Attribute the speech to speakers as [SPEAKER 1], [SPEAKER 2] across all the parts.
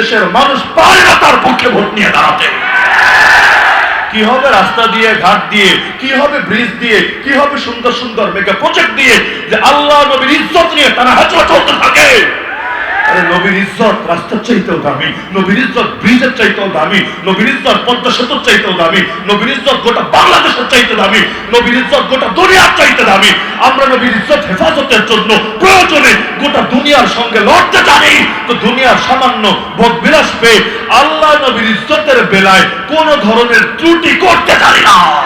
[SPEAKER 1] দেশের মানুষ পারে না তার পক্ষে ভোট নিয়ে দাঁড়াতে। কি হবে রাস্তা দিয়ে, ঘাট দিয়ে, কি হবে ব্রিজ দিয়ে, কি হবে সুন্দর সুন্দর মেগা প্রজেক্ট দিয়ে যে আল্লাহ নবীর ইজ্জত নিয়ে তারা হাজরা চলতে থাকে? চাইতে দামি, নবীর হেফাজতের জন্য প্রয়োজনে গোটা দুনিয়ার সঙ্গে লড়তে জানি। তো দুনিয়ার সামান্য ভোগ বিলাস পেয়ে আল্লাহ নবীর ইজ্জতের বেলায় কোন ধরনের ত্রুটি করতে জানি না।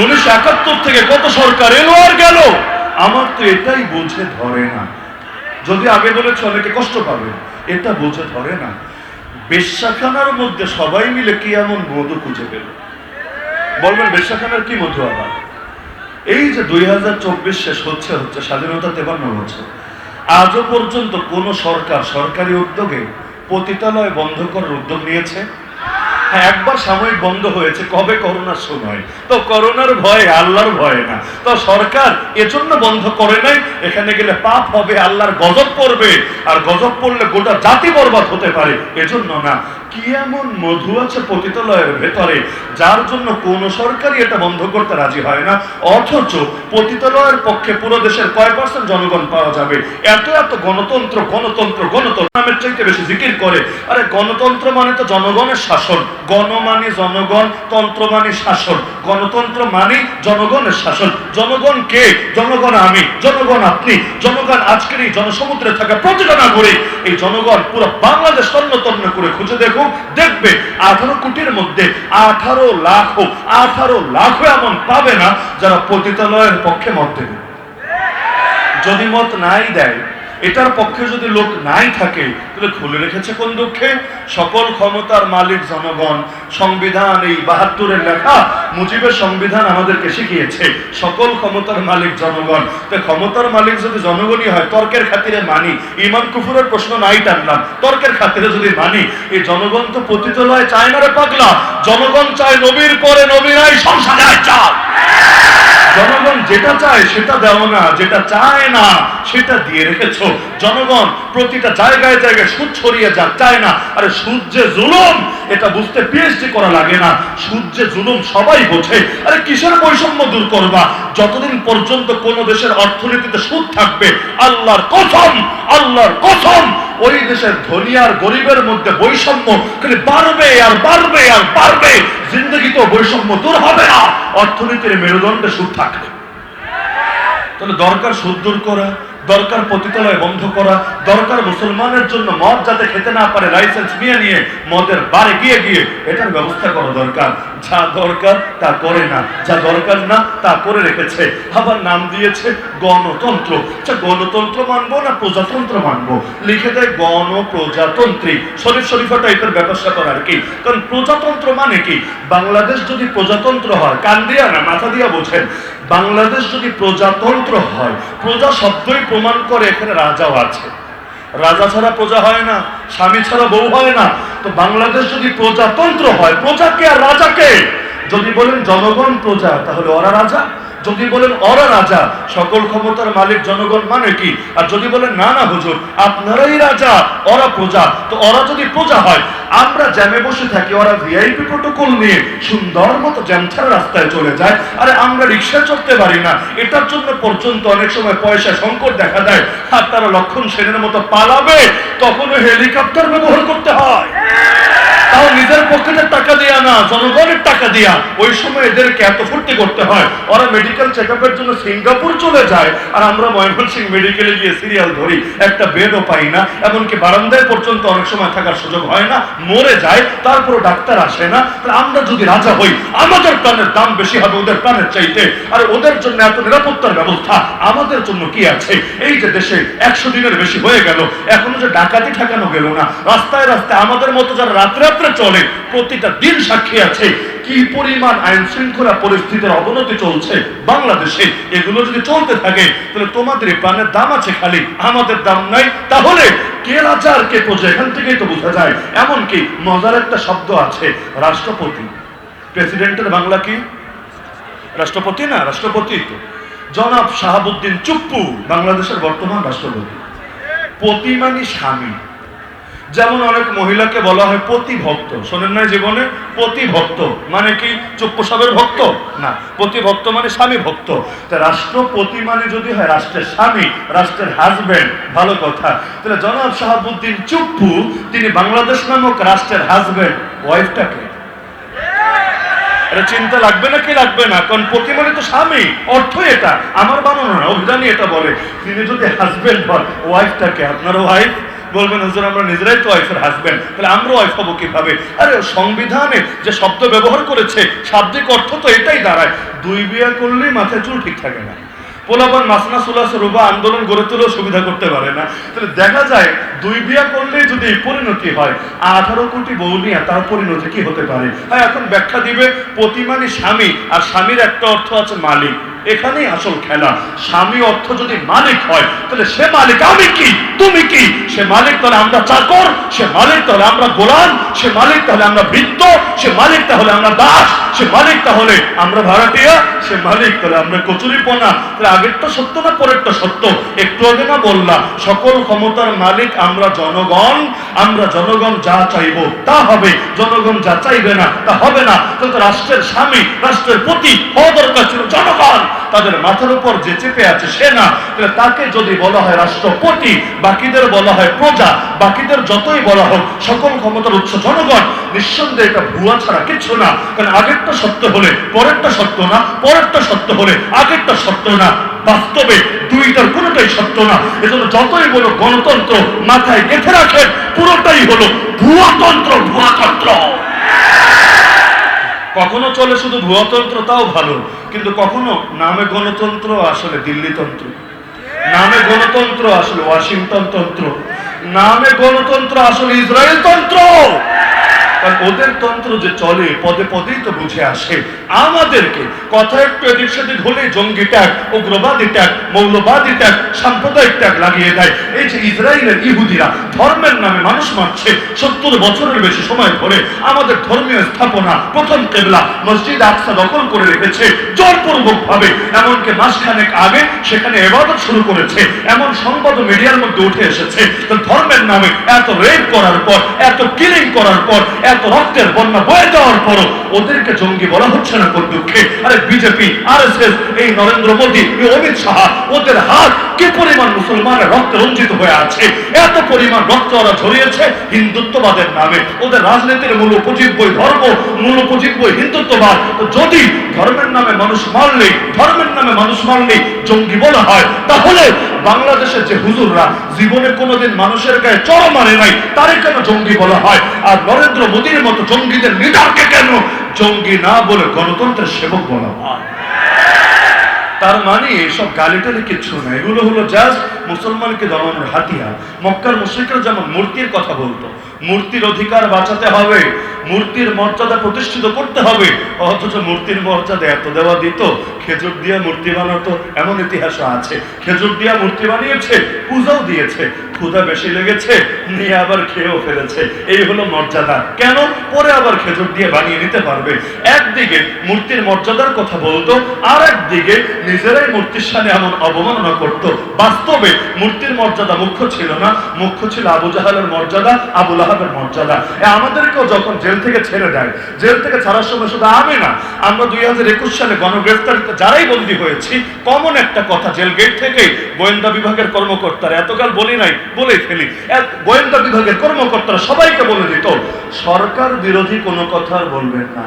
[SPEAKER 1] উনিশশো একাত্তর থেকে কত সরকার এলো আর গেল? আমার তো এটাই বোঝে ধরে না। যদি আগে বলেছে অনেকে কষ্ট পাবে, এটা বোঝে ধরে না। বেশ্যাখানার মধ্যে সবাই মিলে কি এমন মধু খুঁজে পেল? বলবেন, বেশ্যাখানার কি মধু আবার? এই যে দুই হাজার চব্বিশ শেষ হচ্ছে হচ্ছে স্বাধীনতা তেপান্ন বছর। আজও পর্যন্ত কোন সরকার সরকারি উদ্যোগে পতিতালয় বন্ধ করার উদ্যোগ নিয়েছে? একবার সাময়িক বন্ধ হয়েছে, কবে করোনার সময়? তো করোনার ভয়ে আল্লাহর ভয় না। তো সরকার এজন্য বন্ধ করে নাই, এখানে গেলে পাপ হবে, আল্লাহর গজব পড়বে, আর গজব পড়লে গোটা জাতি বরবাদ হতে পারে, এজন্য না। কি এমন মধু আছে পতিতালয়ের ভেতরে, যার জন্য কোন সরকারই এটা বন্ধ করতে রাজি হয় না? অথচ পতিতালয়ের পক্ষে পুরো দেশের কয় পার্সেন্ট জনগণ পাওয়া যাবে? এত এত গণতন্ত্র গণতন্ত্র গণতন্ত্র। নামের চাইতে বেশি জিকির করে। আরে গণতন্ত্র মানে তো জনগণের শাসন। গণ মানে জনগণ, তন্ত্র মানে শাসন। গণতন্ত্র মানে জনগণের শাসন। জনগণ কে? জনগণ আমি, জনগণ আপনি। জনগণ আজকের এই জনসমুদ্রে থাকা প্রতিটা নাগরিক। এই জনগণ পুরো বাংলাদেশ তন্ন করে খুঁজে দেখুক দেখবে। আঠারো কোটির মধ্যে আঠারো লাখ আঠারো লাখ এমন পাবে না যারা পতিতালয়ের পক্ষে মত দেবে। যদি মত নাই দেয় এটার পক্ষে যদি লোক নাই থাকে, তাহলে খুলে রেখেছে কোন দুঃখে? সকল ক্ষমতার মালিক জনগণ, সংবিধান এই বাহাত্তরের লেখা মুজিবের সংবিধান আমাদেরকে শিখিয়েছে। সকল ক্ষমতার মালিক জনগণ। তো ক্ষমতার মালিক যদি জনগণই হয়, তর্কের খাতিরে মানি। ইমান কুফুরের প্রশ্ন নাই টানলাম। তর্কের খাতিরে যদি মানি, এই জনগণ তো পতিতলয় চায় না রে পাগলা। জনগণ চায় নবীর পরে নবীরাই সংসারে চায় জনগণ যেটা চায় সেটা দেও না, যেটা চায় না সেটা দিয়ে রেখেছো। জনগণ প্রতিটা জায়গায় জায়গায় সুদ ছড়িয়ে যা চায় না? আরে সুদ যে জুলুম, এটা বুঝতে পিএইচডি করা লাগে না। সুদ যে জুলুম সবাই বোঝে। আরে কিসের বৈষম্য দূর করবা? যতদিন পর্যন্ত কোন দেশের অর্থনীতিতে সুদ থাকবে, আল্লাহর কথম আল্লাহর কথম ওই দেশের ধনী আর গরিবের মধ্যে বৈষম্য খালি বাড়বে আর বাড়বে আর বাড়বে। জিন্দগিতেও বৈষম্য দূর হবে না। অর্থনীতির মেরুদণ্ডে সুদ থাকলে তাহলে দরকার সুদ দূর করা? দরকার পতিতালয় বন্ধ করা, দরকার মুসলমানের জন্য মদ যাতে খেতে না পারে লাইসেন্স নিয়ে নিয়ে মদের বারে গিয়ে গিয়ে এটার ব্যবস্থা করা দরকার। যা দরকার তা করে না, যা দরকার না তা করে রেখেছে। আবার নাম দিয়েছে গণতন্ত্র। আচ্ছা গণতন্ত্র মানবো না প্রজাতন্ত্র মানবো? লিখে দেয় গণ প্রজাতন্ত্রী শরীফ শরীফা টাইপের ব্যাপার স্যাপার আর কি। কারণ প্রজাতন্ত্র মানে কি? বাংলাদেশ যদি প্রজাতন্ত্র হয়, কান দিয়া না, মাথা দিয়া বোঝেন। বাংলাদেশ যদি প্রজাতন্ত্র হয়, প্রজা শব্দই প্রমাণ করে এখানে রাজাও আছে। রাজা ছাড়া প্রজা হয় না, স্বামী ছাড়া বউ হয় না। তো বাংলাদেশ যদি প্রজাতন্ত্র হয় প্রজাকে আর রাজাকে যদি বলেন জনগণ প্রজা, তাহলে ওরা রাজা। যদি বলেন ওরা রাজা সকল ক্ষমতার মালিক জনগণ মানে কি? আর যদি বলেন, না না, হুজুর, আপনারাই রাজা ওরা প্রজা তো ওরা যদি প্রজা হয়, আমরা জ্যামে বসে থাকি ওরা ভিআইপি প্রোটোকল নিয়ে সুন্দর মতো জ্যাম ছাড়া রাস্তায় চলে যায়, আরে আমরা রিক্সা চড়তে পারি না, এটার জন্য পর্যন্ত অনেক সময় পয়সা সংকট দেখা দেয়, আর তারা লক্ষণ সেনের মতো পালাবে, তখনও হেলিকপ্টার ব্যবহার করতে হয়। তাও নিজের পকেটের টাকা দিয়া না, জনগণের টাকা দিয়া। ওই সময় এদেরকে এত ফুর্তি করতে হয়। ওরা মেডিকেল চেক জন্য সিঙ্গাপুর চলে যায়। আর আমরা মেডিকেলে গিয়ে সিরিয়াল ধরি। একটা পাই না। এমনকি বারান্দায় পর্যন্ত অনেক সময় থাকার সুযোগ হয় না। মরে যায়। তারপর ডাক্তার আসে না। আমরা যদি রাজা হই, আমাদের প্রাণের দাম বেশি হবে ওদের প্রাণের চাইতে। আর ওদের জন্য এত নিরাপত্তার ব্যবস্থা আমাদের জন্য কি আছে? এই যে দেশে একশো দিনের বেশি হয়ে গেল। এখনও যে ডাকাতি ঠেকানো গেল না। রাস্তায় রাস্তায় আমাদের মতো যারা রাত্রে রাত্রে চলে, প্রতিটা দিন সাক্ষী আছে। কি পরিমাণ আইন শৃঙ্খলা পরিস্থিতির অবনতি চলছে বাংলাদেশে? এগুলো যদি চলতে থাকে, তাহলে তোমাদের প্রাণের দাম আছে খালি, আমাদের দাম নাই। তাহলে কে রাজা আর কে প্রজা এখান থেকেই তো বোঝা যায়। এমনকি মজার একটা শব্দ আছে, রাষ্ট্রপতি। প্রেসিডেন্টের বাংলা কি? রাষ্ট্রপতি না? রাষ্ট্রপতি তো। জনাব শাহাবুদ্দিন চুপ্পু, বাংলাদেশের বর্তমান রাষ্ট্রপতি। পতি মানে স্বামী। যেমন অনেক মহিলাকে বলা হয় প্রতিভক্ত। শোনেন না জীবনে? প্রতিভক্ত মানে কি? চুপ্পু সাহেবের ভক্ত? না, প্রতিভক্ত মানে স্বামী ভক্ত। তা রাষ্ট্রপতি মানে যদি হয় রাষ্ট্রের স্বামী, রাষ্ট্রের হাজবেন্ড ভালো কথা। তাহলে জনাব শাহাবুদ্দিন চুপ্পু, তিনি বাংলাদেশ নামক রাষ্ট্রের হাজবেন্ড ওয়াইফটাকে এটা চিন্তা লাগবে না কি লাগবে না? কারণ প্রতি মানে তো স্বামী। অর্থ এটা। আমার বানানো না, অভিধানই এটা বলে। তিনি যদি হাজবেন্ড হন ওয়াইফটাকে আপনার ওয়াইফ বলবেন, হুজুর, আমরা নিজেরাই তো ওয়াইফের হাজবেন্ড তাহলে আমরা ওয়াইফ হব কীভাবে? আরে, সংবিধানে যে শব্দ ব্যবহার করেছে, শাব্দিক অর্থ তো এটাই দাঁড়ায়। দুই বিয়া করলেই মাথায় চুল ঠিক থাকে না। পোলাপান মাসনা সুলাস রুবা আন্দোলন গড়ে তুলেও সুবিধা করতে পারে না। তাহলে দেখা যায়, দুই বিয়া করলেই যদি পরিণতি হয়, আঠারো কোটি বউ নিয়ে তার পরিণতি কি হতে পারে? হ্যাঁ এখন ব্যাখ্যা দিবে, প্রতিমানি স্বামী আর স্বামীর একটা অর্থ আছে মালিক। এখানেই আসল খেলা। স্বামী অর্থ যদি মালিক হয়, তাহলে সে মালিক আমি কি? তুমি কি? সে মালিক তাহলে আমরা চাকর, সে মালিক তাহলে আমরা গোলাম, সে মালিক তাহলে আমরা বৃত্ত সে মালিক তাহলে আমরা দাস, সে মালিক তাহলে আমরা ভাড়াটিয়া, সে মালিক তাহলে আমরা কচুরি পোনা তাহলে আগেরটা সত্য না পরেরটা সত্য? একটু আগে না বললাম, সকল ক্ষমতার মালিক আমরা জনগণ আমরা জনগণ যা চাইব তা হবে। জনগণ যা চাইবে না, তা হবে না। তাহলে তো রাষ্ট্রের স্বামী, রাষ্ট্রের প্রতি হওয়া দরকার ছিল জনগণ। তাদের মাথার উপর যে চেপে আছে সে না। তাকে যদি বলা হয় রাষ্ট্রপতি, বাকিদের বলা হয় প্রজা, বাকিদের যতই বলা হোক, সকল ক্ষমতার উৎস জনগণ, নিঃসন্দেহে এটা ভুয়া ছাড়া কিছু না। কারণ আগেরটা সত্য হলে, পরেরটা সত্য না, পরেরটা সত্য হলে, আগেরটা সত্য না। বাস্তবে দুইটার কোনোটাই সত্য না। এজন্য যতই বলো গণতন্ত্র মাথায় গেঁথে রাখেন, পুরোটাই হলো ভুয়াতন্ত্র ভুয়াতন্ত্র। কখনো চলে শুধু ভুয়াতন্ত্র, তাও ভালো। কিন্তু কখনো নামে গণতন্ত্র আসলে দিল্লিতন্ত্র নামে গণতন্ত্র আসলে ওয়াশিংটন তন্ত্র, নামে গণতন্ত্র আসলে ইসরায়েল তন্ত্র। কারণ ওদের তন্ত্র যে চলে, পদে পদেই তো বুঝে আসে। আমাদেরকে কথা একটু এদিক সেদিক হলেই জঙ্গি ট্যাগ উগ্রবাদী ট্যাগ মৌলবাদী ট্যাগ সাম্প্রদায়িক ট্যাগ লাগিয়ে দেয়। এই যে ইসরায়েলের ইহুদিরা ধর্মের নামে মানুষ মারছে, সত্তর বছরের বেশি সময় ধরে আমাদের ধর্মীয় স্থাপনা, প্রথম কেবলা, মসজিদ আকসা দখল করে রেখেছে জোরপূর্বক ভাবে এমনকি মাসখানেক আগে সেখানে এবাদত শুরু করেছে। এমন সংবাদ মিডিয়ার মধ্যে উঠে এসেছে ধর্মের নামে এত রেপ করার পর, এত কিলিং করার পর এত রক্তের বন্যা বয়ে যাওয়ার পরও ওদেরকে জঙ্গি বলা হচ্ছে না কোন দুঃখে। আরে বিজেপি আর এই নরেন্দ্র মোদী, এই অমিত শাহ, ওদের হাত কি পরিমাণ মুসলমানের রক্তে রঞ্জিত হয়ে আছে? এত পরিমাণ রক্ত ওরা ঝরিয়েছে হিন্দুত্ববাদের নামে। ওদের রাজনীতির মূল উপজীব্য ধর্ম, মূল উপজীব্য হিন্দুত্ববাদ। যদি ধর্মের নামে মানুষ মারলে ধর্মের নামে মানুষ মারলে জঙ্গি বলা হয়, তাহলে বাংলাদেশের যে হুজুররা জীবনে কোনোদিন মানুষের গায়ে চড় মারে নাই, তারে কেন জঙ্গি বলা হয়? আর নরেন্দ্র মোদীর মতো জঙ্গিদের লিডারকে কেন জঙ্গি না বলে গণতন্ত্রের সেবক বলা হয়? তার মানে এসব গালিটালি কিছু না। এগুলো হলো জাস্ট মুসলমানকে দমানোর হাতিয়ার। মক্কার মুশ্রিকরা যেমন মূর্তির কথা বলতো মূর্তির অধিকার বাঁচাতে হবে, মূর্তির মর্যাদা প্রতিষ্ঠিত করতে হবে। অথচ মূর্তির মর্যাদা এত দেওয়া দিত, খেজুর দিয়া মূর্তি বানাতো, এমন ইতিহাস আছে। খেজুর দিয়া মূর্তি বানিয়েছে, পূজাও দিয়েছে। ক্ষুধা বেশি লেগেছে, নিয়ে আবার খেয়েও ফেলেছে। এই হলো মর্যাদা। কেন? পরে আবার খেজুর দিয়ে বানিয়ে নিতে পারবে। একদিকে মূর্তির মর্যাদার কথা বলতো আর একদিকে নিজেরাই মূর্তির সামনে এমন অবমাননা করত। বাস্তবে মূর্তির মর্যাদা মুখ্য ছিল না। মুখ্য ছিল আবু জাহালের মর্যাদা আবুল আহাবের মর্যাদা। আমাদেরকেও যখন জেল থেকে ছেড়ে দেয়, জেল থেকে ছাড়ার সময় শুধু আমি না, আমরা দুই হাজার একুশ সালে গণগ্রেফতারিতে যারাই বন্দী হয়েছি, কমন একটা কথা, জেল গেট থেকে গোয়েন্দা বিভাগের কর্মকর্তারা, এতকাল বলি নাই বলেই ফেলি। এক গোয়েন্দা বিভাগের কর্মকর্তারা সবাইকে বলে দিত, সরকার বিরোধী কোনো কথা বলবেন না।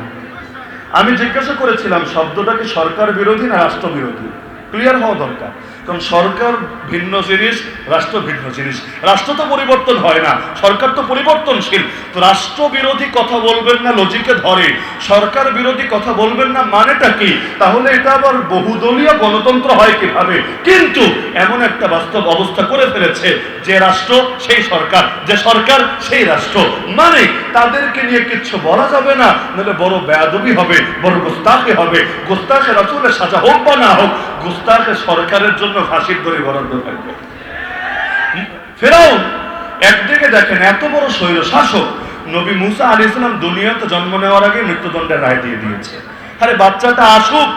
[SPEAKER 1] আমি জিজ্ঞাসা করেছিলাম, শব্দটা কি সরকার বিরোধী না রাষ্ট্র বিরোধী ক্লিয়ার হওয়া দরকার। কারণ সরকার ভিন্ন জিনিস, রাষ্ট্র ভিন্ন জিনিস। রাষ্ট্র তো পরিবর্তন হয় না, সরকার তো পরিবর্তনশীল। তো রাষ্ট্র বিরোধী কথা বলবেন না, লজিকে ধরে। সরকার বিরোধী কথা বলবেন না মানেটা কি? তাহলে এটা আবার বহুদলীয় গণতন্ত্র হয় কীভাবে? কিন্তু এমন একটা বাস্তব অবস্থা করে ফেলেছে যে রাষ্ট্র সেই সরকার, যে সরকার সেই রাষ্ট্র। মানে তাদেরকে নিয়ে কিচ্ছু বলা যাবে না, নাহলে বড় বেয়াদবি হবে, বড় গোস্তাখে হবে। গোস্তাখে রাসুলের সাজা হোক বা না হোক, গোস্তাখে সরকারের জন্য ফাঁসির দড়ি বরাদ্দ থাকবে। ফেরাউন, একদিকে দেখেন এত বড় শৈল শাসক, নবী মুসা আলী ইসলাম দুনিয়াতে জন্ম নেওয়ার আগে মৃত্যুদণ্ডের রায় দিয়ে দিয়েছে। আরে বাচ্চাটা আসুক,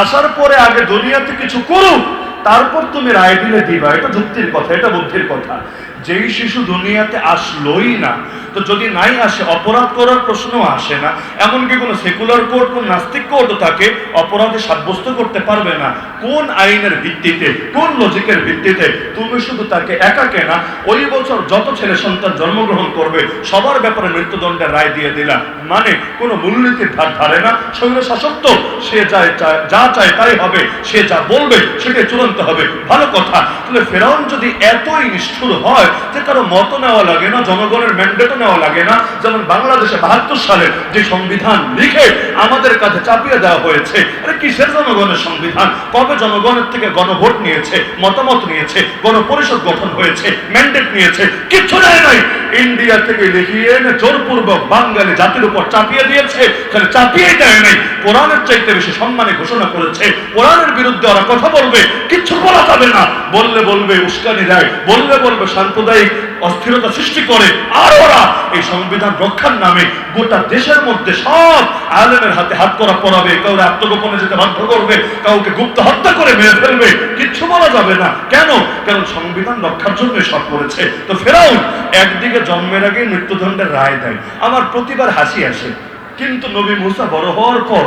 [SPEAKER 1] আসার পরে আগে দুনিয়াতে কিছু করুক, তারপর তুমি রায় দিলে দিবা। এটা যুক্তির কথা, এটা বুদ্ধির কথা। যেই শিশু দুনিয়াতে আসলোই না, তো যদি নাই আসে, অপরাধ করার প্রশ্ন আসে না। এমনকি কোনো সেকুলার কোর্ট কোন নাস্তিক কোর্টও তাকে অপরাধে সাব্যস্ত করতে পারবে না। কোন আইনের ভিত্তিতে, কোন লজিকের ভিত্তিতে তুমি শুধু তাকে একা কেনা? ওই বছর যত ছেলে সন্তান জন্মগ্রহণ করবে, সবার ব্যাপারে মৃত্যুদণ্ডের রায় দিয়ে দিলা মানে কোনো মূলনীতির ধার ধারে না। স্বৈর শাসক তো সে চায়- যা চায় তাই হবে, সে যা বলবে, সেটাই চূড়ান্ত হবে। ভালো কথা। তাহলে ফেরাউন যদি এতই নিষ্ঠুর হয় যে কারও মত নেওয়া লাগে না, জনগণের ম্যান্ডেটও নেওয়া লাগে না। যেমন বাংলাদেশে বাহাত্তর সালে যে সংবিধান লিখে আমাদের কাছে চাপিয়ে দেওয়া হয়েছে আরে কিসের জনগণের সংবিধান? কবে জনগণের থেকে গণভোট নিয়েছে, মতামত নিয়েছে, গণপরিষদ গঠন হয়েছে ম্যান্ডেট নিয়েছে? কিচ্ছু নেয় নাই। ইন্ডিয়া থেকে লিখিয়ে এনে জোরপূর্বক বাঙালি জাতির উপর চাপিয়ে দিয়েছে, খালি চাপিয়ে দেয় নাই। কোরআনের চাইতে বেশি সম্মানে ঘোষণা করেছে, কোরআনের বিরুদ্ধে ওরা কথা বলবে, কিচ্ছু বলা যাবে না। বললে বলবে উস্কানি দেয়, বললে বলবে সাম্প্রদায়িক অস্থিরতা সৃষ্টি করে আর ওরা এই সংবিধান রক্ষার নামে গোটা দেশের মধ্যে সব আলেমের হাতে হাত করা পড়াবে কাউকে আত্মগোপনে যেতে বাধ্য করবে, কাউকে গুপ্ত হত্যা করে মেরে ফেলবে, কিচ্ছু বলা যাবে না। কেন? কারণ সংবিধান রক্ষার জন্য সব করেছে। তো ফেরাউন, একদিকে জন্মের আগে মৃত্যুদণ্ডের রায় দেয়। আমার প্রতিবার হাসি আসে। কিন্তু নবী মুসা বড় হওয়ার পর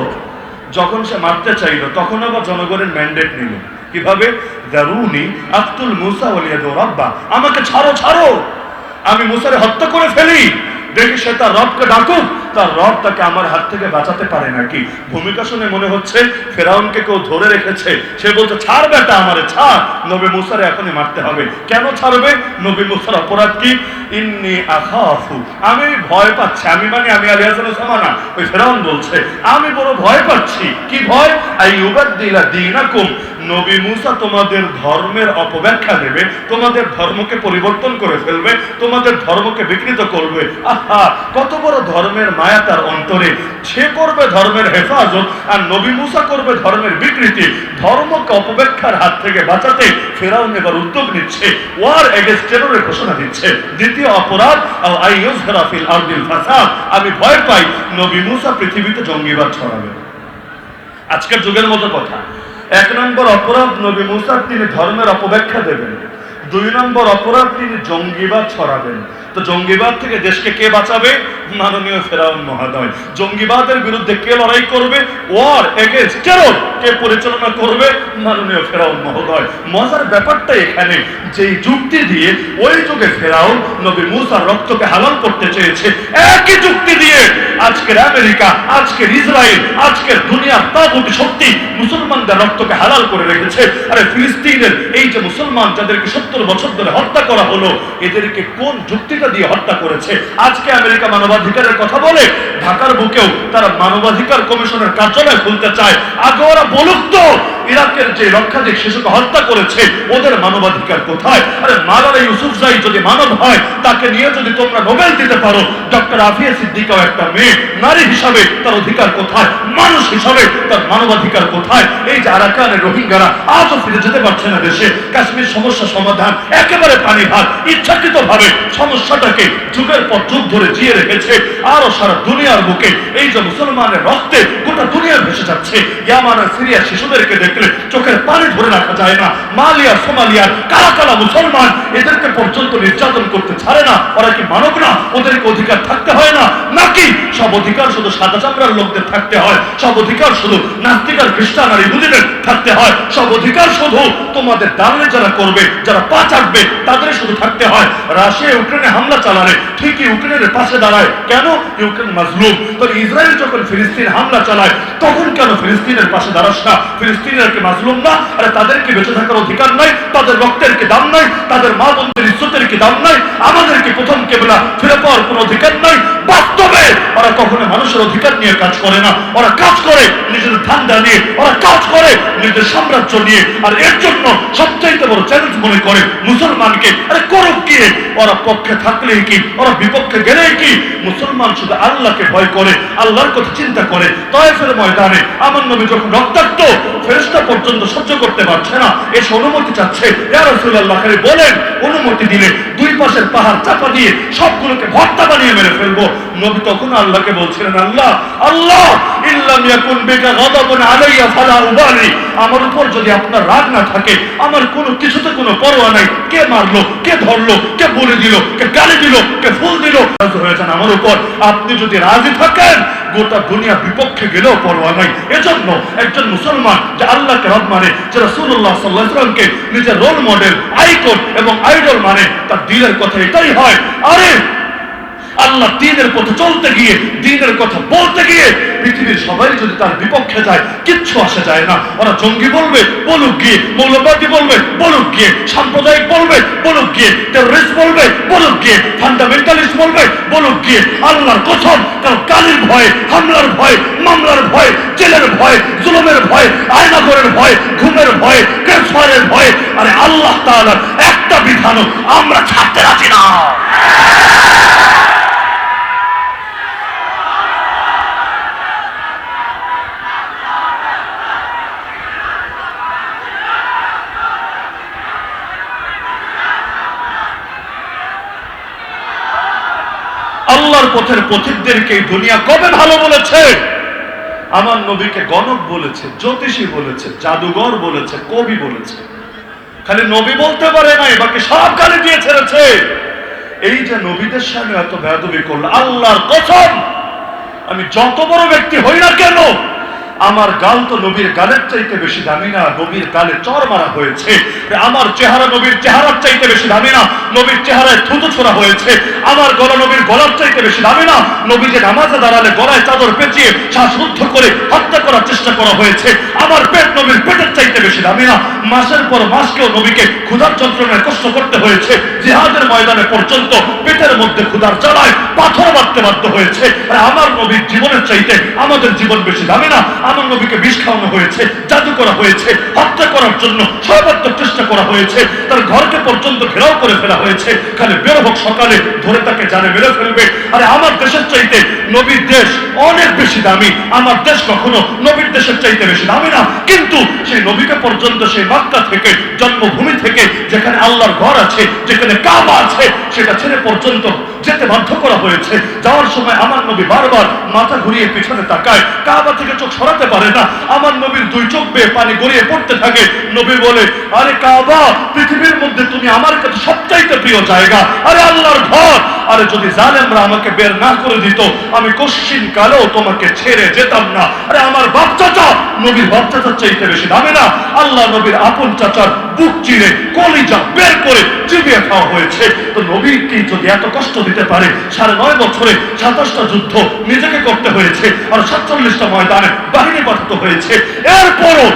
[SPEAKER 1] যখন সে মারতে চাইলো, তখন আবার জনগণের ম্যান্ডেট নিল। কীভাবে? দারুনি মুসা ওলিয়াদ রব্বা। আমাকে ছাড়ো ছাড়ো। আমি মুসারে হত্যা করে ফেলি। দেখি সে তার রবকে ডাকুক। তার রব তাকে আমার হাত থেকে বাঁচাতে পারে নাকি? ভূমিকা শুনে মনে হচ্ছে ফেরাউনকে কেউ ধরে রেখেছে। সে বলছে, ছাড় বেটা আমারে, ছাড়। নবী মুসারে এখনই মারতে হবে। কেন ছাড়বে? নবী মুসার অপরাধ কি? ইন্নি আখাফু। আমি ভয় পাচ্ছি। আমি মানে আমি আলী হাসান ওসামানা ওই ফেরাউন বলছে, আমি বড় ভয় পাচ্ছি। কি ভয়? আই উবাদ্দিলা দিনাকুম। নবী মুসা তোমাদের ধর্মের অপব্যাখ্যা দেবে, তোমাদের ধর্মকে পরিবর্তন করে ফেলবে, তোমাদের ধর্মকে বিকৃত করবে। আহা, কত বড় ধর্মের মায়া তার অন্তরে। সে করবে ধর্মের হেফাজত আর নবী মুসা করবে ধর্মের বিকৃতি। ধর্মকে অপব্যাখ্যার হাত থেকে বাঁচাতে ফেরাউন এবার উদ্যোগ নিচ্ছে, ওয়ার এগেন্স্ট টেররের ঘোষণা দিচ্ছে। দ্বিতীয় অপরাধ আমি ভয় পাই নবী মুসা পৃথিবীতে জঙ্গিবাদ ছড়াবে। আজকের যুগের মতো কথা। এক নম্বর অপরাধ নবী মুসার তিনি ধর্মের অপব্যাখ্যা দেবেন। দুই নম্বর অপরাধ, তিনি জঙ্গিবাদ ছড়াবেন। তো জঙ্গিবাদ থেকে দেশকে কে বাঁচাবে? মাননীয় ফেরাউন মহাদয়। জঙ্গিবাদের বিরুদ্ধে কে লড়াই করবে? ওয়ার এগেন্স্ট টেরর কে পরিচালনা করবে? মাননীয় ফেরাউন মহোদয়। মজার ব্যাপারটা এখানে, যেই যুক্তি দিয়ে ওই যুগে ফেরাউন নবী মুসার রক্তকে হালাল করতে চেয়েছে, একই যুক্তি দিয়ে আজকের আমেরিকা, আজকের ইসরায়েল, আজকের দুনিয়ার তাগুতি শক্তি মুসলমানদের রক্তকে হালাল করে রেখেছে, আরে ফিলিস্তিনের এই যে মুসলমান যাদেরকে সত্তর বছর ধরে হত্যা করা হলো, এদেরকে কোন যুক্তিটা দিয়ে হত্যা করেছে? আজকে আমেরিকা মানবাধিকারের কথা বলে, ঢাকার বুকেও তারা মানবাধিকার কমিশনের কার্যালয় খুলতে চায়। আগে ওরা বলুক তো ইরাকের যে লক্ষাধিক শিশুকে হত্যা করেছে, ওদের মানবাধিকার কোথায়? আরে মালালা ইউসুফ জাই যদি মানব হয়, তাকে নিয়ে যদি তোমরা নোবেল দিতে পারো, ডক্টর আফিয়া সিদ্দিকাও একটা মেয়ে, নারী হিসাবে তার অধিকার কোথায়? মানুষ হিসাবে তার মানবাধিকার কোথায়? এই যে আরাকানের রোহিঙ্গারা আজও ফিরে যেতে পারছে না দেশে। কাশ্মীর সমস্যা সমাধান একেবারে পানি ভাত ইচ্ছাকৃত ভাবে সমস্যাটাকে যুগের পর যুগ ধরে জিয়ে রেখেছে। আরও সারা দুনিয়ার বুকে এই যে মুসলমানের রক্তে গোটা দুনিয়া ভেসে যাচ্ছে ইয়ামান আর সিরিয়া শিশুদেরকে দেখলে চোখের পানি ধরে রাখা যায় না। মালিয়া, সোমালিয়ার কারা কালা মুসলমান এদেরকে পর্যন্ত নির্যাতন করতে ছাড়ে না। ওরা কি মানব না? ওদেরকে অধিকার থাকতে হয় না? নাকি সব অধিকার শুধু সাদা চামড়ার লোকদের থাকতে হয়? সব অধিকার শুধু নাস্তিকার খ্রিস্টান আর ইহুদিদের থাকতে হয়? সব অধিকার শুধু তোমাদের দালালি যারা করবে, যারা পা চাটবে তাদের শুধু থাকতে হয়। রাশিয়া ইউক্রেনে হামলা চালালে, ঠিকই ইউক্রেনের পাশে দাঁড়ায়। কেন? ইউক্রেন মাজলুম। তো ইসরায়েল যখন ফিলিস্তিন হামলা চালায়, তখন কেন ফিলিস্তিনের পাশে দাঁড়াস না? ফিলিস্তিনের কি মাজলুম না? আরে তাদের কি বেঁচে থাকার অধিকার নাই? তাদের রক্তের কি দাম নাই? তাদের মা বোনদের ইজ্জতের কি দাম নাই? আমাদের কি প্রথম কেবলা ফিরে পাওয়ার কোনো অধিকার নাই? বাস্তবে ওরা কখনো মানুষের অধিকার নিয়ে কাজ করে না। ওরা কাজ করে নিজেদের ধান্দা নিয়ে। ওরা কাজ করে নিজেদের সাম্রাজ্য নিয়ে। আর এর জন্য সবচাইতে বড় চ্যালেঞ্জ মনে করে মুসলমানকে। আরে করুক কি? ওরা পক্ষে থাকলেই কি? ওরা বিপক্ষে গেলেই কি? মুসলমান শুধু আল্লাহকে ভয় করে, আল্লাহর কথা চিন্তা করে। তয়েফের ময়দানে আমার নবী যখন রক্তাক্ত ফেরেস্তা পর্যন্ত সহ্য করতে পারছে না। এসে অনুমতি চাচ্ছে। বলেন, অনুমতি দিলে দুই পাশের পাহাড় চাপা দিয়ে সবগুলোকে ভর্তা বানিয়ে মেরে ফেলব। নবী তখন আল্লাহকে বলছিলেন, আল্লাহ আল্লাহ, ইল্লাম ইয়াকুন বিকা গাদাবুন আলাইয়া ফালা উবালি। আমার উপর যদি আপনার রাগ না থাকে, আমার কোনো কিছুতে কোনো পরোয়া নাই। কে মারলো, কে ধরলো, কে বলে দিল, কে গালি দিল, কে ফুল দিল হয়েছেন আমার উপর। আপনি যদি রাজি থাকেন, গোটা দুনিয়া বিপক্ষে গেলেও পরোয়া নাই। এজন্য একজন মুসলমান যে আল্লাহকে রব মানে যে আলাইহি সাল্লামকে নিজের রোল মডেল আইকন এবং আইডল মানে তার দিলের কথা এটাই হয়। আরে আল্লাহ দিনের পথে চলতে গিয়ে দিনের কথা বলতে গিয়ে পৃথিবীর সবাই যদি তার বিপক্ষে যায়, কিচ্ছু আসে যায় না। ওরা জঙ্গি বলবে, বলুক গিয়ে, মৌলবাদী বলবে, বলুক গিয়ে, সাম্প্রদায়িক বলবে, বলুক গিয়ে টেররিস্ট বলবে, বলুক গিয়ে ফান্ডামেন্টালিস্ট বলবে, বলুক গিয়ে, আল্লাহর কথম কারণ কালির ভয়, হামলার ভয়, মামলার ভয়, জেলের ভয়, জুলুমের ভয়, আয়নাগরের ভয়, ঘুমের ভয় ক্যান্সারের ভয়, আরে আল্লাহ তাআলার একটা বিধানও আমরা ছাড়তে রাজি না। আল্লাহর পথের পথিকদেরকে দুনিয়া কবে ভালো বলেছে? আমার নবীকে গণক বলেছে, জ্যোতিষী বলেছে, জাদুঘর বলেছে, কবি বলেছে। খালি নবী বলতে পারে নাই, বাকি সব গালি দিয়ে ছেড়েছে। এই যে নবীদের সামনে এত ভেদবি করল, আল্লাহর কথম আমি যত বড় ব্যক্তি হই না কেন আমার গাল তো নবীর গালের চাইতে বেশি দামি না, নবীর গালে চর মারা হয়েছে। আমার চেহারা নবীর চেহারার চাইতে বেশি দামি না, নবীর চেহারায় থুতু ছোড়া হয়েছে। আমার গলা নবীর গলার চাইতে বেশি দামি না, নবী যে নামাজে দাঁড়ালে গলায় চাদর পেঁচিয়ে শ্বাসরুদ্ধ করে হত্যা করার চেষ্টা করা হয়েছে, আমার পেট নবীর পেটের চাইতে বেশি দামি না। মাসের পর মাসকেও নবীকে ক্ষুধার যন্ত্রণায় কষ্ট করতে হয়েছে, জিহাদের ময়দানে পর্যন্ত পেটের মধ্যে ক্ষুধার জ্বালায় পাথর মারতে বাধ্য হয়েছে। আর আমার নবীর জীবনের চাইতে আমাদের জীবন বেশি দামি না আমার নবীকে বিষ খাওয়ানো হয়েছে, জাদু করা হয়েছে, হত্যা করার জন্য সর্বাত্মক চেষ্টা করা হয়েছে, তার ঘরকে পর্যন্ত ঘেরাও করে ফেলা হয়েছে। খালি বের হোক সকালে, ধরে তাকে জানে মেরে ফেলবে। আরে আমার দেশের চাইতে নবীর দেশ অনেক বেশি দামি। আমার দেশ কখনো নবীর দেশের চাইতে বেশি দামি না। কিন্তু সেই নবীকে পর্যন্ত সেই মাক্কা থেকে, জন্মভূমি থেকে, যেখানে আল্লাহর ঘর আছে, যেখানে কাবা আছে, সেটা ছেড়ে পর্যন্ত যেতে বাধ্য করা হয়েছে। যাওয়ার সময় আমার নবী বারবার মাথা ঘুরিয়ে পিছনে তাকায়। কাবা থেকে চোখ সরাতে পারে না। আমার নবীর দুই চোখ বেয়ে পানি গড়িয়ে পড়তে থাকে। নবী বলে, আরে কাবা, পৃথিবীর মধ্যে তুমি আমার কাছে সবচাইতে প্রিয় জায়গা। আরে আল্লাহর ঘর! আরে যদি জালেমরা আমাকে বের না করে দিত, আমি কশ্চিন কালেও তোমাকে ছেড়ে যেতাম না। আরে আমার বাপ চাচা, নবীর বাপ চাচার চাইতে বেশি দামে না। আল্লাহ নবীর আপন চাচার বুক চিরে কলিজা বের করে চিবিয়ে খাওয়া হয়েছে। তো নবীকে যদি এত কষ্ট দিতে পারে। সাড়ে নয় বছরে সাতাশটা যুদ্ধ নিজেকে করতে হয়েছে আর সাতচল্লিশটা ময়দানে বাহিনী পাঠাতে হয়েছে। এরপরও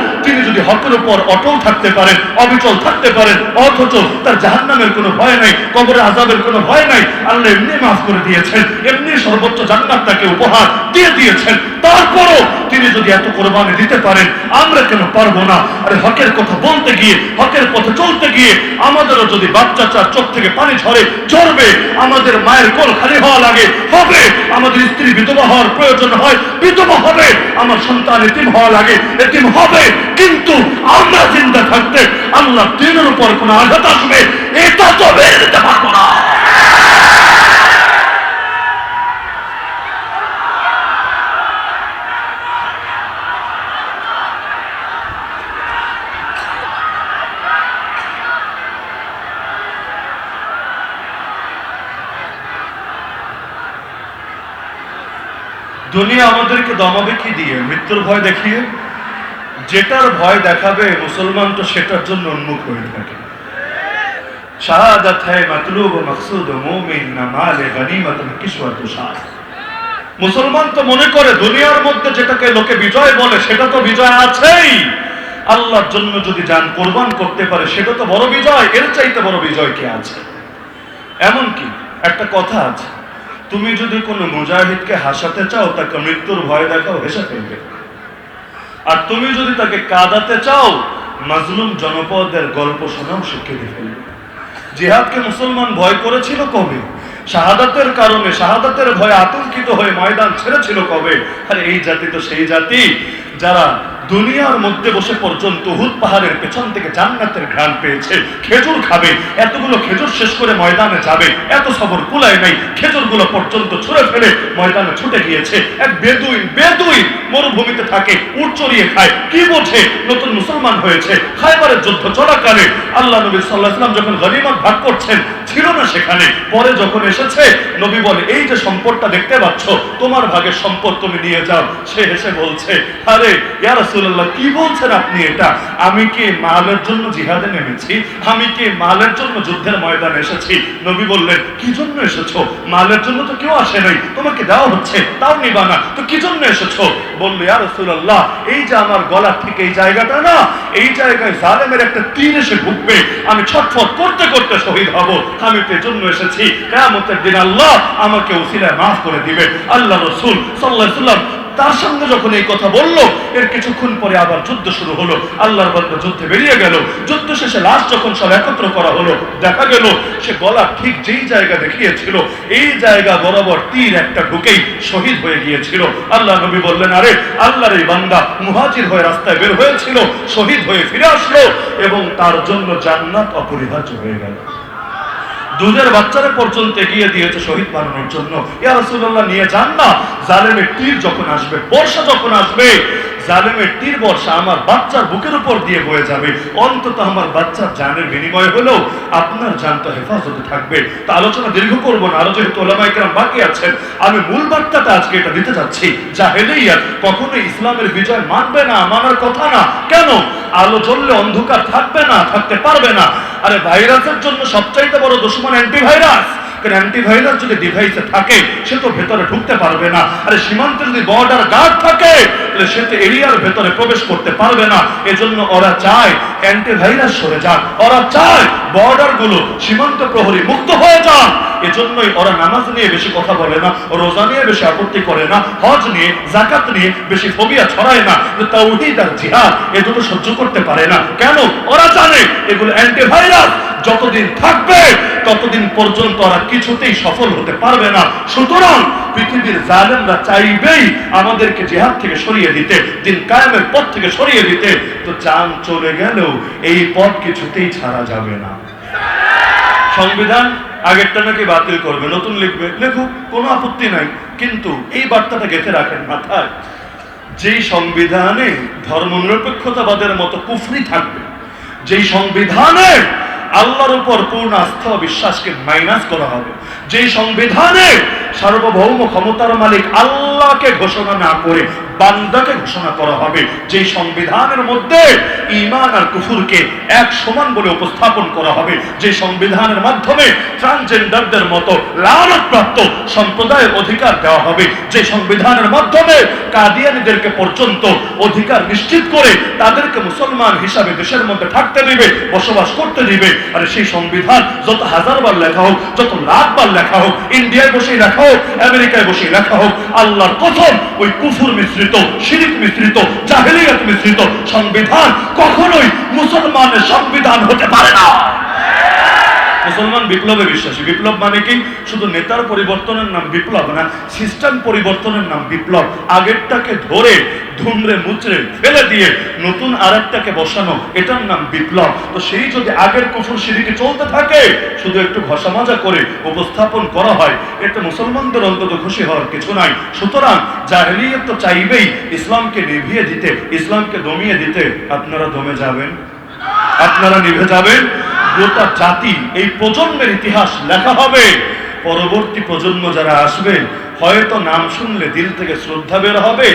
[SPEAKER 1] হকের উপর অটল থাকতে পারেন, অবিচল থাকতে পারেন, অথচ তার জাহান্নামের কোনো ভয় নাই, কবরের আজাবের কোনো ভয় নাই, আল্লাহ এমনি মাফ করে দিয়েছেন, এমনি সর্বোচ্চ জান্নাত তাকে উপহার দিয়ে দিয়েছেন। তারপরও তিনি যদি এত কোরবানি দিতে পারেন, আমরা কেন পারব না? আরে হকের কথা বলতে গিয়ে, হকের পথে চলতে গিয়ে আমাদেরও যদি বাচ্চা চার চোখ থেকে পানি ঝরে, ঝরবে, আমাদের মায়ের কোল খালি হওয়া লাগে, হবে, আমাদের স্ত্রী বিধবা হওয়ার প্রয়োজন হয়, বিধবা হবে, আমার সন্তান এতিম হওয়া লাগে, এতিম হবে, কিন্তু আমরা চিন্তা থাকতে আল্লাহ দিনের উপর কোনো আঘাত আসবে, এটা তো মেনে পারব না। দুনিয়া আমাদেরকে দমাবে কি দিয়ে? মৃত্যুর ভয় দেখিয়ে? যেটার ভয় দেখাবে মুসলমান তো সেটার জন্য উন্মুখ হয়ে থাকে। মুসলমান তো মনে করে দুনিয়ার মধ্যে যেটাকে লোকে বিজয় বলে, সেটা তো বিজয় আছেই। আল্লাহর জন্য যদি যান কোরবান করতে পারে, সেটা তো বড় বিজয়, এর চাইতে বড় বিজয় কে আছে? এমন কি একটা কথা আছে, তুমি যদি কোনো মুজাহিদকে হাসাতে চাও, তাকে মৃত্যুর ভয় দেখাও, হেসে ফেলবে। আর তুমি যদি তাকে কাঁদাতে চাও, মাজলুম জনপদের গল্প শোনাও শিখে ফেলবে। জিহাদকে মুসলমান ভয় করেছিল কবে? শাহাদাতের কারণে, শাহাদাতের ভয়ে আতঙ্কিত হয়ে ময়দান ছেড়েছিল কবে? আর, এই জাতি তো সেই জাতি যারা দুনিয়ার মধ্যে বসে পর্যন্ত হুদ পাহাড়ের পেছন থেকে জান্নাতের ঘ্রাণ পেয়েছে। খেজুর খাবে, এতগুলো খেজুর শেষ করে ময়দানে যাবে, এত সবর কুলায় নাই, খেজুরগুলো পর্যন্ত ছুঁড়ে ফেলে ময়দানে ছুটে গিয়েছে। এক বেদুইন বেদুইন মরুভূমিতে থাকে, উট চড়িয়ে খায়। কি বোঝে? নতুন মুসলমান হয়েছে, খাইবারের যুদ্ধ চলাকালে আল্লাহ নবী সাল্লাহ সাল্লাম যখন গনিমত ভাগ করছেন, ছিল না সেখানে। পরে যখন এসেছে, নবী বলে, এই যে সম্পদটা দেখতে পাচ্ছ, তোমার ভাগের সম্পদ তুমি নিয়ে যাও। সে হেসে বলছে, আরে, ইয়া রাসূলুল্লাহ, কি বলছেন আপনি এটা? আমি কি মালের জন্য জিহাদে নেমেছি? আমি কি মালের জন্য যুদ্ধের ময়দানে এসেছি? নবী বললেন, কি জন্য এসেছ? মালের জন্য তো কেউ আসে নাই। তোমাকে দেওয়া হচ্ছে, তাও নিবা না। তো কি জন্য এসেছ? বলল, ইয়া রাসূলুল্লাহ, এই যে আমার গলা ঠিক এই জায়গাটা না, এই জায়গায় জালেমের একটা তীর এসে ঢুকবে। আমি ছটফট করতে করতে শহীদ হব। আমি তো এজন্য এসেছি। কেয়ামতের দিন আল্লাহ আমাকে উসিলায় মাফ করে দিবে আল্লাহ রসুল সাল্লাহ সাল্লাম তার সঙ্গে যখন এই কথা বলল, এর কিছুক্ষণ পরে আবার যুদ্ধ শুরু হলো। আল্লাহর বন্ধ যুদ্ধে বেরিয়ে গেল। যুদ্ধ শেষে লাশ যখন সব একত্র করা হলো, দেখা গেল সে গলা ঠিক যেই জায়গা দেখিয়েছিল, এই জায়গা বরাবর তীর একটা ঢুকেই শহীদ হয়ে গিয়েছিল। আল্লাহ নবী বললেন, আরে, আল্লাহর এই বান্দা মুহাজির হয়ে রাস্তায় বের হয়েছিল, শহীদ হয়ে ফিরে আসলো এবং তার জন্য জান্নাত অপরিহার্য হয়ে গেল। দুধের বাচ্চারা পর্যন্ত এগিয়ে দিয়েছে শহীদ বানানোর জন্য। ইয়া রাসূলুল্লাহ, নিয়ে যান না। জালেমের তীর যখন আসবে, বর্ষা যখন আসবে, জালেমের তীর বর্ষা আমার বাচ্চার বুকের উপর দিয়ে বয়ে যাবে। অন্তত আমার বাচ্চার জানের বিনিময় হলেও আপনার জান তো হেফাজতে থাকবে। তা আলোচনা দীর্ঘ করব না। আরও যেহেতু ওলামায়ে কেরাম বাকি আছেন, আমি মূল বার্তাটা আজকে এটা দিতে যাচ্ছি। জাহেলিয়া কখনো ইসলামের বিজয় মানবে না, মানার কথা না। কেন? আলো জ্বললে অন্ধকার থাকবে না, থাকতে পারবে না। আরে ভাইরাসের জন্য সবচাইতে বড় দুশ্মন অ্যান্টিভাইরাস অ্যান্টিভাইরাস যদি ডিভাইসে থাকে, সে তো ভেতরে ঢুকতে পারবে না। আরে সীমান্তে যদি বর্ডার গার্ড থাকে, তাহলে সে তো এরিয়ার ভেতরে প্রবেশ করতে পারবে না। এজন্য ওরা চায় অ্যান্টিভাইরাস সরে যাক। ওরা চায় বর্ডারগুলো সীমান্ত প্রহরী মুক্ত হয়ে যাক। এজন্যই ওরা নামাজ নিয়ে বেশি কথা বলে না, রোজা নিয়ে বেশি আপত্তি করে না, হজ নিয়ে জাকাত নিয়ে বেশি ফোবিয়া ছড়ায় না তাওহীদ আর জিহাদ এ দুটো সহ্য করতে পারে না। কেন? ওরা জানে এগুলো অ্যান্টিভাইরাস যতদিন থাকবে, ততদিন পর্যন্ত ওরা কিছুতেই সফল হতে পারবে না। সুতরাং পৃথিবীর জালেমরা চাইবেই আমাদেরকে জেহাদ থেকে সরিয়ে দিতে, দিন কায়েমের পথ থেকে সরিয়ে দিতে। তো চান চলে গেলেও এই পথ কিছুতেই ছাড়া যাবে না। সংবিধান আগেরটা নাকি বাতিল করবে, নতুন লিখবে। লেখুক কোনো আপত্তি নাই, কিন্তু এই বার্তাটা গেঁথে রাখেন মাথায়। যেই সংবিধানে ধর্মনিরপেক্ষতাবাদের মতো কুফরি থাকবে, যেই সংবিধানে আল্লাহর উপর পূর্ণ আস্থা ও বিশ্বাসকে মাইনাস করা হবে, যেই সংবিধানে সার্বভৌম ক্ষমতার মালিক আল্লাহকে ঘোষণা না করে বান্দাকে ঘোষণা করা হবে যে সংবিধানের মধ্যে ইমান আর কুফুরকে এক সমান বলে উপস্থাপন করা হবে। যে সংবিধানের মাধ্যমে ট্রান্সজেন্ডারদের মতো লালনপ্রাপ্ত সম্প্রদায়ের অধিকার দেওয়া হবে। যে সংবিধানের মাধ্যমে কাদিয়ানিদেরকে পর্যন্ত অধিকার নিশ্চিত করে তাদেরকে মুসলমান হিসাবে দেশের মধ্যে থাকতে দিবে, বসবাস করতে দিবে। আর সেই সংবিধান যত হাজার বার লেখা হোক, যত লাখ বার লেখা হোক, ইন্ডিয়ায় বসেই লেখা হোক, আমেরিকায় বসেই লেখা হোক, আল্লাহর প্রথম ওই কুফুর মিশ্রিত শিরিক মিশ্রিত জাহেলিয়াত মিশ্রিত সংবিধান কখনোই মুসলমানের সংবিধান হতে পারে না। মুসলমান বিপ্লবে বিশ্বাসী। বিপ্লব মানে কি? শুধু নেতার পরিবর্তনের নাম বিপ্লব না সিস্টেম পরিবর্তনের নাম বিপ্লব। আগেরটাকে ধরে, ধুমড়ে, মুচড়ে ফেলে দিয়ে নতুন আরেকটাকে বসানো, এটার নাম বিপ্লব। তো সেই যদি আগের কুফুর সিঁড়িটি চলতে থাকে, শুধু একটু ঘষা মাজা করে উপস্থাপন করা হয় এটা মুসলমানদের অন্তত খুশি হওয়ার কিছু নাই। সুতরাং জাহেলিয়ত তো চাইবেই ইসলামকে নিভিয়ে দিতে, ইসলামকে দমিয়ে দিতে। আপনারা দমে যাবেন? আপনারা নিভে যাবেন? গোটা জাতি এই প্রজন্মের ইতিহাস লেখা হবে। পরবর্তী প্রজন্ম যারা আসবে হয়তো নাম শুনলে দিল থেকে শ্রদ্ধা বের হবে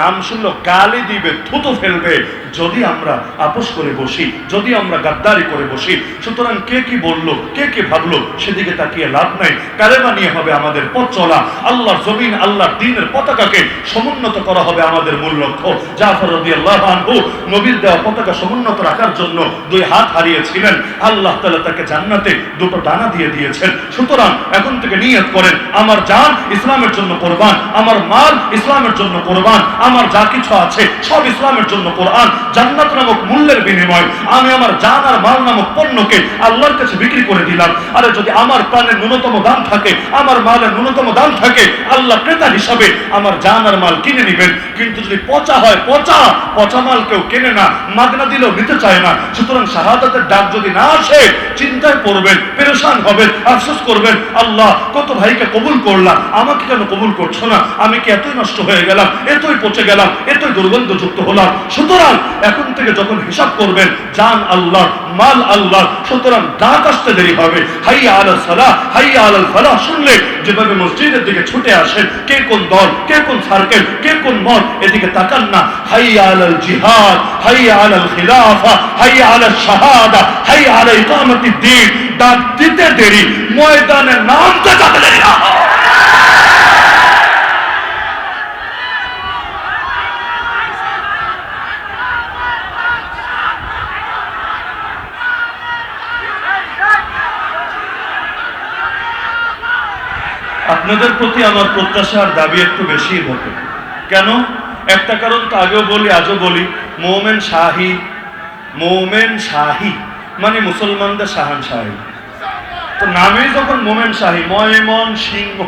[SPEAKER 1] নাম শুনলে গালি দিবে, থুতু ফেলবে। যদি আমরা আপোষ করে বসি, যদি আমরা গাদ্দারি করে বসি, সুতরাং কে কি বলল, কে কি ভাবলো, সেদিকে তাকিয়ে লাভ নাই। কালেমা নিয়ে হবে আমাদের পথ চলা। আল্লাহর জমিন, আল্লাহর দিনের পতাকাকে সমুন্নত করা হবে আমাদের মূল লক্ষ্য। জাফর রাদিয়াল্লাহু আনহু নবীর দেওয়া পতাকা সমুন্নত রাখার জন্য দুই হাত হারিয়েছিলেন। আল্লাহ তাআলা তাকে জান্নাতে দুটো ডানা দিয়ে দিয়েছেন। সুতরাং এখন থেকে নিয়ত করেন, আমার জান ইসলাম ইসলামের জন্য কোরবান, আমার মাল ইসলামের জন্য কোরবান, আমার যা কিছু আছে সব ইসলামের জন্য কোরআন, জান্নাত নামক মূল্যের বিনিময় আমি আমার জান আর মাল নামক পণ্যকে আল্লাহর কাছে বিক্রি করে দিলাম। আরে যদি আমার প্রাণের ন্যূনতম দাম থাকে, আমার মালের ন্যূনতম দাম থাকে, আল্লাহ ক্রেতা হিসাবে আমার জান আর মাল কিনে নেবেন। কিন্তু যদি পচা হয়, পচা পচা মাল কেউ কেনে না, মাগনা দিলেও নিতে চায় না। সুতরাং শাহাদাতের ডাক যদি না আসে, চিন্তায় পড়বেন, পেরেশান হবেন, আফসোস করবেন, আল্লাহ কত ভাইকে কবুল করলাম, আমাকে কেন কবুল করছ না? আমি কি এতই নষ্ট হয়ে গেলাম, এতই পচে গেলাম, এতই দুর্গন্ধযুক্ত হলাম? সুতরাং এখন থেকে যখন হিসাব করবেন, জান আল্লাহ, মাল আল্লাহ, সুতরাং ডাক আসতে দেরি হবে। হাইয়া আলাল সালাহ হাইয়া আলাল ফালাহ শুনলে যেভাবে মসজিদের দিকে ছুটে আসেন, কে কোন দল, কে কোন সার্কেল, কে কোন মত এদিকে তাকান না। হাইয়া আলাল জিহাদ, হাইয়া আলাল খিলাফা, হাইয়া আলাল শাহাদা, হাইয়া আলা ইকামতিদ দ্বীন ডাক দিতে দেরি, ময়দানে নামতে যাতে দেরি না হয়। আপনাদের প্রতি আমার প্রত্যাশার দাবি একটু বেশি হতো কেন? একটা কারণ তো আগেও বলি, আজও বলি, মোমেন শাহী মোমেন শাহী মানে মুসলমানদের শাহান শাহী। তো নামে যখন মোমেন শাহী, ময়মন সিংহ,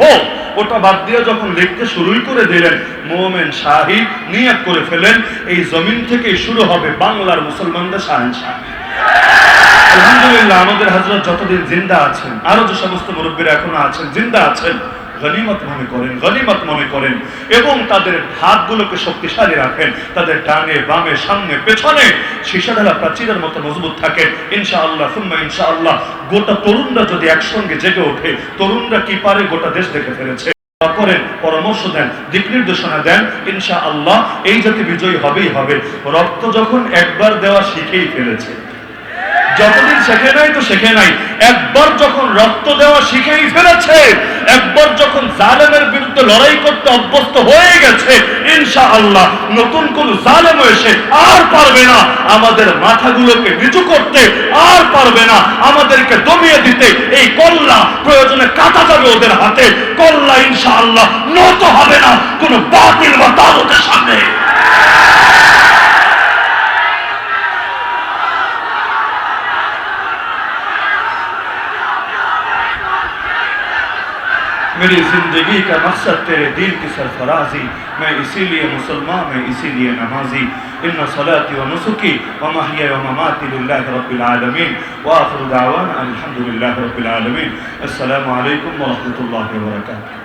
[SPEAKER 1] ওটা বাদ দিয়ে যখন লিখতে শুরুই করে দিলেন, মোমেন শাহী নিয়ত করে ফেলেন, এই জমিন থেকে শুরু হবে বাংলার মুসলমানদের শাহান শাহী। আলহামদুলিল্লাহ, আমাদের হজরত যতদিন জিন্দা আছেন আরও যে সমস্ত মুরব্বীরা এখনও আছেন, জিন্দা আছেন গনিমত মনে করেন, গনিমত মনে করেন এবং তাদের হাতগুলোকে শক্তিশালী রাখেন, তাদের ডানে, বামে, সামনে, পেছনে। শিশাঢালা প্রাচীরের মতো মজবুত থাকে ইনশাআল্লাহ, সুম্মা ইনশাআল্লাহ, গোটা তরুণরা যদি একসঙ্গে জেগে ওঠে, তরুণরা কি পারে গোটা দেশ দেখে ফেলেছে? করেন, পরামর্শ দেন, দিক নির্দেশনা দেন ইনশা আল্লাহ এই জাতি বিজয়ী হবেই হবে। রক্ত যখন একবার দেওয়া শিখেই ফেলেছে। যতদিন শেখে নাই তো শেখে নাই। একবার যখন রক্ত দেওয়া শিখেই ফেলেছে, একবার যখন জালেমের বিরুদ্ধে লড়াই করতে অভ্যস্ত হয়ে গেছে ইনশা আল্লাহ নতুন কোন জালেম এসে আর পারবে না। আমাদের মাথাগুলোকে নিচু করতে আর পারবে না। আমাদেরকে দমিয়ে দিতে এই কল্লা প্রয়োজনে কাটা যাবে ওদের হাতে। কল্লা ইনশা আল্লাহ নত হবে না। কোনো বাতিল বা তাগতের সামনে। मेरी जिंदगी का मकसद तेरे दीन की सरफराजी मैं इसीलिए मुसलमान मैं इसीलिए नमाजी इन सलाती व नुसुकी व महिया व ममाती लिल्लाहि रब्बिल आलमीन व आखिर दावाना अल्हम्दुलिल्लाहि रब्बिल आलमीन अस्सलामु अलैकुम व रहमतुल्लाहि व बरकातुहू